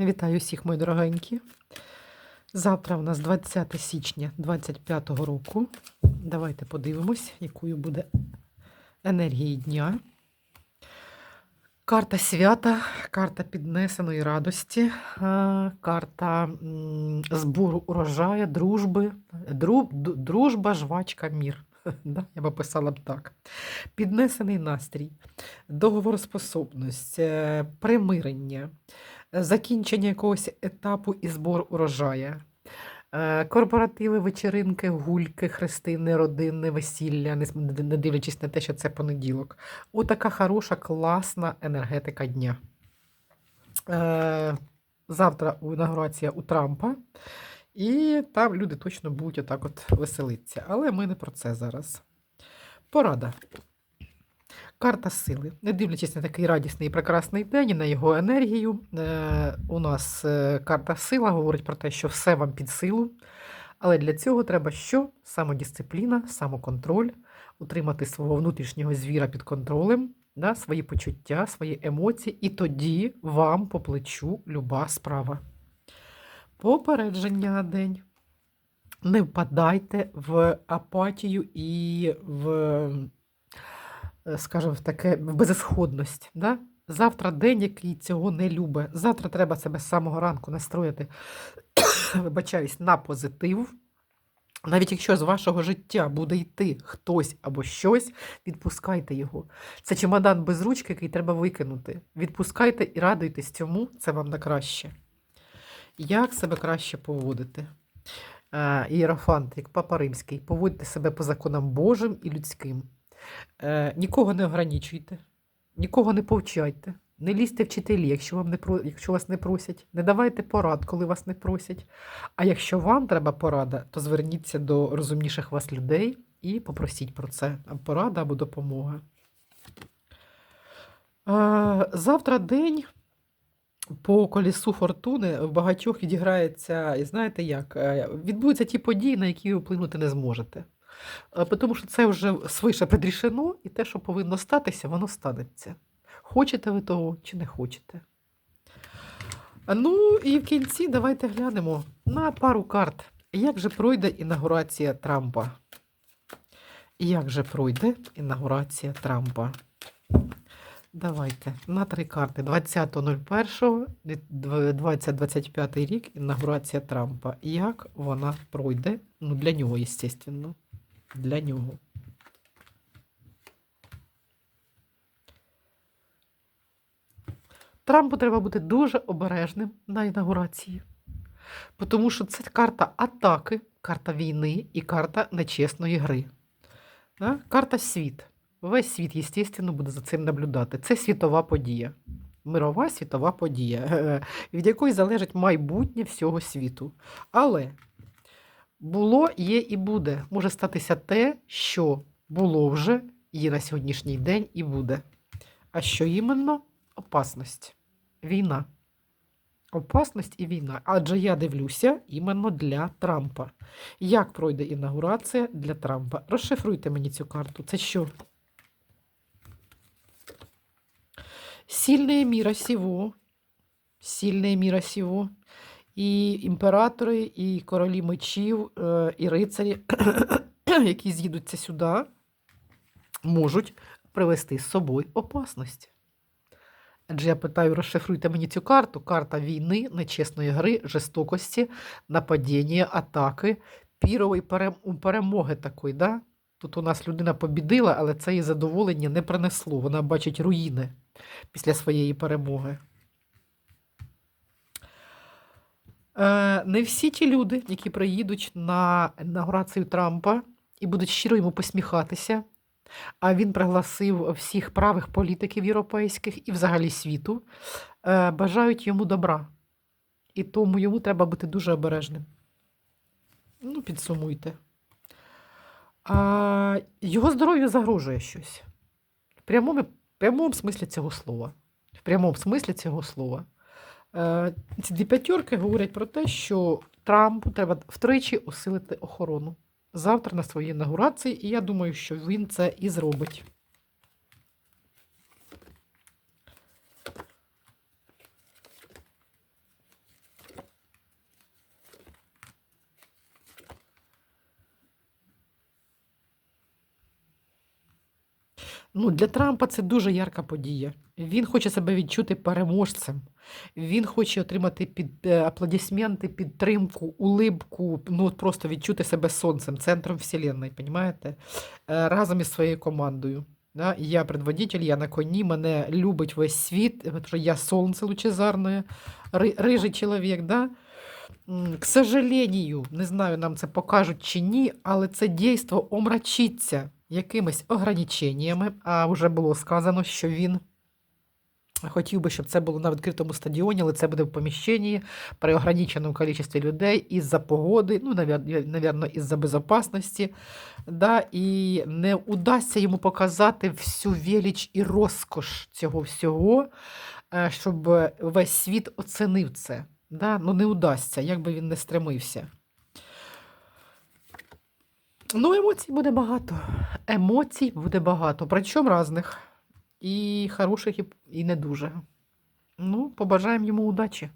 Вітаю всіх, мої дорогенькі. Завтра у нас 20 січня 25 року. Давайте подивимось, якою буде енергія дня. Карта свята, карта піднесеної радості, е, карта збору урожаю, дружби, дру- дружба, жвачка, мір. Да, я б писала б так. Піднесений настрій, договороспособність, е, примирення, закінчення якогось етапу і збор урожая. Е, Корпоративи, вечеринки, гульки, хрестини, родинне весілля, не дивлячись на те, що це понеділок. Отака хороша, класна енергетика дня. Е, Завтра інаугурація у Трампа, і там люди точно будуть отак от веселитися. Але ми не про це зараз. Порада. Карта сили. Не дивлячись на такий радісний і прекрасний день і на його енергію, е, у нас е, карта сила говорить про те, що все вам під силу. Але для цього треба що? Самодисципліна, самоконтроль, утримати свого внутрішнього звіра під контролем, да, свої почуття, свої емоції, і тоді вам по плечу люба справа. Попередження на день. Не впадайте в апатію і в, скажімо, в таке в безісходність. Да? Завтра день, який цього не любить. Завтра треба себе з самого ранку настроїти, вибачаюсь, на позитив. Навіть якщо з вашого життя буде йти хтось або щось, відпускайте його. Це чемодан без ручки, який треба викинути. Відпускайте і радуйтесь цьому, це вам на краще. Як себе краще поводити? Е, Ієрофант, як папа римський, поводьте себе по законам Божим і людським. Е, Нікого не ограничуйте, нікого не повчайте, не лізьте вчителі, якщо, вам не якщо вас не просять, не давайте порад, коли вас не просять. А якщо вам треба порада, то зверніться до розумніших вас людей і попросіть про це. Порада або допомога. Е, Завтра день по колісу фортуни в багатьох відіграється, і знаєте як, е, відбудуться ті події, на які ви вплинути не зможете. Е, Тому що це вже свише предрішено, і те, що повинно статися, воно станеться. Хочете ви того чи не хочете. Ну і в кінці давайте глянемо на пару карт. Як же пройде інаугурація Трампа? Як же пройде інаугурація Трампа? Давайте на три карти. 20.01, 2025 рік, інаугурація Трампа. Як вона пройде? Ну, для нього, звісно. Для нього. Трампу треба бути дуже обережним на інаугурації. Тому що це карта атаки, карта війни і карта нечесної гри. Карта світ. Весь світ, звісно, буде за цим наблюдати. Це світова подія. Мирова світова подія, від якої залежить майбутнє всього світу. Але було, є і буде. Може статися те, що було вже, є на сьогоднішній день і буде. А що іменно? Опасність. Війна. Опасність і війна. Адже я дивлюся іменно для Трампа. Як пройде інаугурація для Трампа? Розшифруйте мені цю карту. Це що? Сильные мира сего, сильные мира сего, і імператори, і королі мечів, е, і рицарі, які з'їдуться сюди, можуть привести з собою опасність. Адже я питаю, розшифруйте мені цю карту. Карта війни, нечесної гри, жорстокості, нападіння, атаки, пірової перемоги такої. Да? Тут у нас людина побідила, але це їй задоволення не принесло. Вона бачить руїни після своєї перемоги. Е, не всі ті люди, які приїдуть на інаугурацію Трампа і будуть щиро йому посміхатися, а він пригласив всіх правих політиків європейських і взагалі світу, е, бажають йому добра. І тому йому треба бути дуже обережним. Ну, підсумуйте. А, його здоров'ю загрожує щось. В прямому, в прямому смислі цього слова. В прямому смислі цього слова. Е, ці дві п'ятірки говорять про те, що Трампу треба втричі усилити охорону завтра на своїй інаугурації, і я думаю, що він це і зробить. Ну, для Трампа це дуже ярка подія. Він хоче себе відчути переможцем. Він хоче отримати під е, аплодисменти, підтримку, улибку, ну просто відчути себе сонцем, центром вселенної, понімаєте? Е, Разом із своєю командою. Да? Я предводитель, я на коні, мене любить весь світ, тому що я сонце лучезарне, рижий чоловік. Да? К сожалению, не знаю, нам це покажуть чи ні, але це дійство омрачиться якимись ограниченнями. А вже було сказано, що він хотів би, щоб це було на відкритому стадіоні, але це буде в поміщенні при ограниченому кількості людей із-за погоди, ну, навірно, із-за безопасності. Да, і не удасться йому показати всю велич і розкош цього всього, е, щоб весь світ оцінив це. Да? Ну, не удасться, як би він не стремився. Ну, емоцій буде багато. Емоцій буде багато. Причому різних. І хороших, і, не дуже. Ну, побажаємо йому удачі.